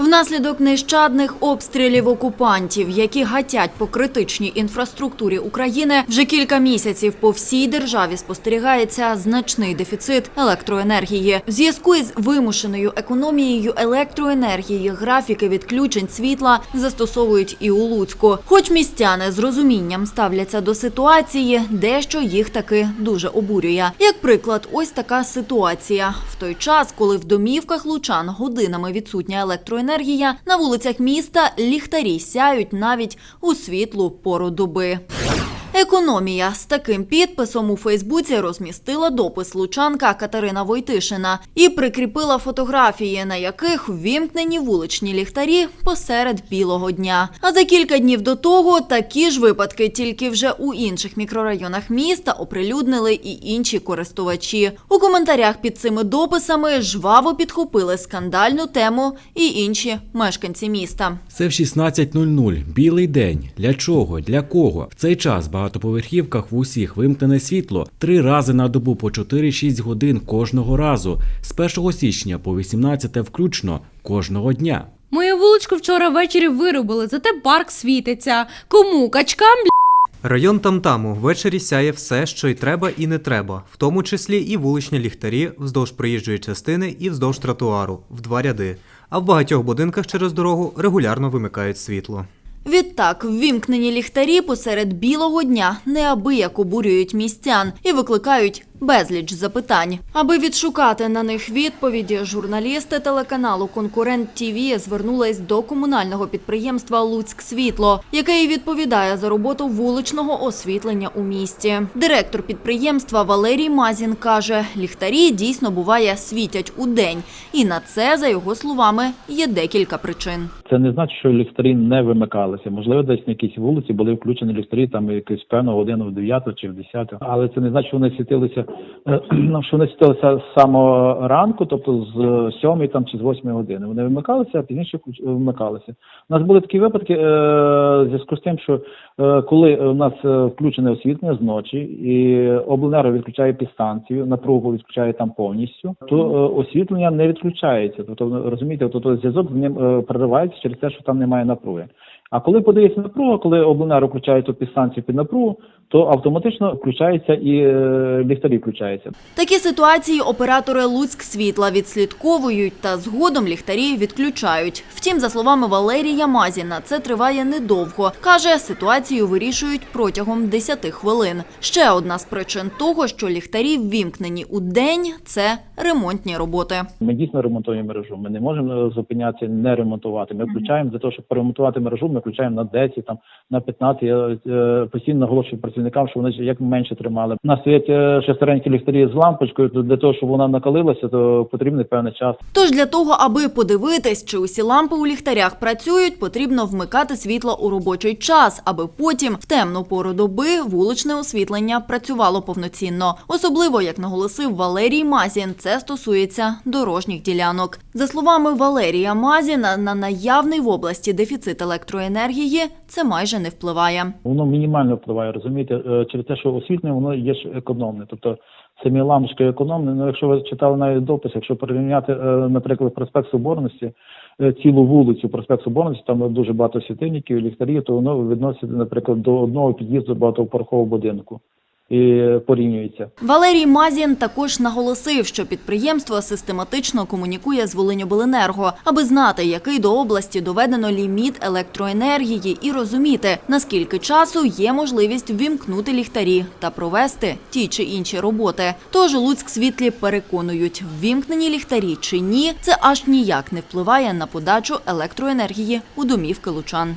Внаслідок нещадних обстрілів окупантів, які гатять по критичній інфраструктурі України, вже кілька місяців по всій державі спостерігається значний дефіцит електроенергії. В зв'язку із вимушеною економією електроенергії графіки відключень світла застосовують і у Луцьку. Хоч містяни з розумінням ставляться до ситуації, дещо їх таки дуже обурює. Як приклад, ось така ситуація. В той час, коли в домівках лучан годинами відсутня електроенергія, на вулицях міста ліхтарі сяють навіть у світлу пору доби. Економія з таким підписом у Фейсбуці розмістила допис лучанка Катерина Войтишина і прикріпила фотографії, на яких ввімкнені вуличні ліхтарі посеред білого дня. А за кілька днів до того такі ж випадки, тільки вже у інших мікрорайонах міста оприлюднили і інші користувачі. У коментарях під цими дописами жваво підхопили скандальну тему і інші мешканці міста. Це в 16.00. Білий день. Для чого? Для кого? В цей час в багатоповерхівках в усіх вимкнене світло три рази на добу по 4-6 годин кожного разу. З 1 січня по 18 включно кожного дня. Мою вуличку вчора ввечері вирубили, зате парк світиться. Кому? Качкам, бля? Район Тамтаму ввечері сяє все, що й треба і не треба, в тому числі і вуличні ліхтарі вздовж проїжджої частини і вздовж тротуару в два ряди. А в багатьох будинках через дорогу регулярно вимикають світло. Відтак, ввімкнені ліхтарі посеред білого дня неабияк обурюють містян і викликають безліч запитань. Аби відшукати на них відповіді, журналісти телеканалу Конкурент ТІВІ звернулись до комунального підприємства Луцьк Світло, яке і відповідає за роботу вуличного освітлення у місті. Директор підприємства Валерій Мазін каже, ліхтарі дійсно буває світять у день, і на це, за його словами, є декілька причин. Це не значить, що ліхтарі не вимикалися. Можливо, десь на якійсь вулиці були включені ліхтарі там якусь певну годину в 9 чи в 10. Але це не значить, що вони світилися, що вони світилися з самого ранку, тобто з 7 там чи з 8 години. Вони вимикалися, а пізніше вмикалися. У нас були такі випадки е, в зв'язку з тим, що е, коли у нас е, включене освітлення зночі і обленерго відключає підстанцію, напругу відключає там повністю, то е, освітлення не відключається. Тобто розумієте, тобто зв'язок з ним е, переривається через те, що там немає напруги. А коли подається напруга, коли обленерго включає ту підстанцію під напругу, то автоматично включається і е, ліхтарі включаються. Такі ситуації оператори Луцьк світла відслідковують та згодом ліхтарі відключають. Втім, за словами Валерія Мазіна, це триває недовго. Каже, ситуацію вирішують протягом 10 хвилин. Ще одна з причин того, що ліхтарі ввімкнені у день – це ремонтні роботи. Ми дійсно ремонтуємо мережу. Ми не можемо зупинятися, не ремонтувати. Ми включаємо для того, щоб поремонтувати мережу. Ми включаємо на 10, там на 15. Я е, постійно наголошую працівникам, що вони як менше тримали. У нас е, шестеренькі ліхтарі з лампочкою. То для того, щоб вона накалилася, то потрібний певний час. Тож для того, аби подивитись, чи усі лампи у ліхтарях працюють, потрібно вмикати світло у робочий час, аби потім в темну пору доби вуличне освітлення працювало повноцінно. Особливо, як наголосив Валерій Мазін, це стосується дорожніх ділянок. За словами Валерія Мазіна, на наявний в області дефіцит електроенергії це майже не впливає. Воно мінімально впливає, розумієте, е, через те, що освітлення воно є ж економне. Тобто самі лампочки економні. Ну, якщо ви читали навіть допис, якщо порівняти, е, наприклад, проспект Соборності, е, цілу вулицю проспект Соборності, там дуже багато світильників, ліхтарів, то воно відноситься, наприклад, до одного під'їзду багатоповерхового будинку порівнюється. Валерій Мазін також наголосив, що підприємство систематично комунікує з Волиньобленерго, аби знати, який до області доведено ліміт електроенергії, і розуміти, наскільки часу є можливість ввімкнути ліхтарі та провести ті чи інші роботи. Тож Луцьк світлі переконують, ввімкнені ліхтарі чи ні, це аж ніяк не впливає на подачу електроенергії у домівки лучан.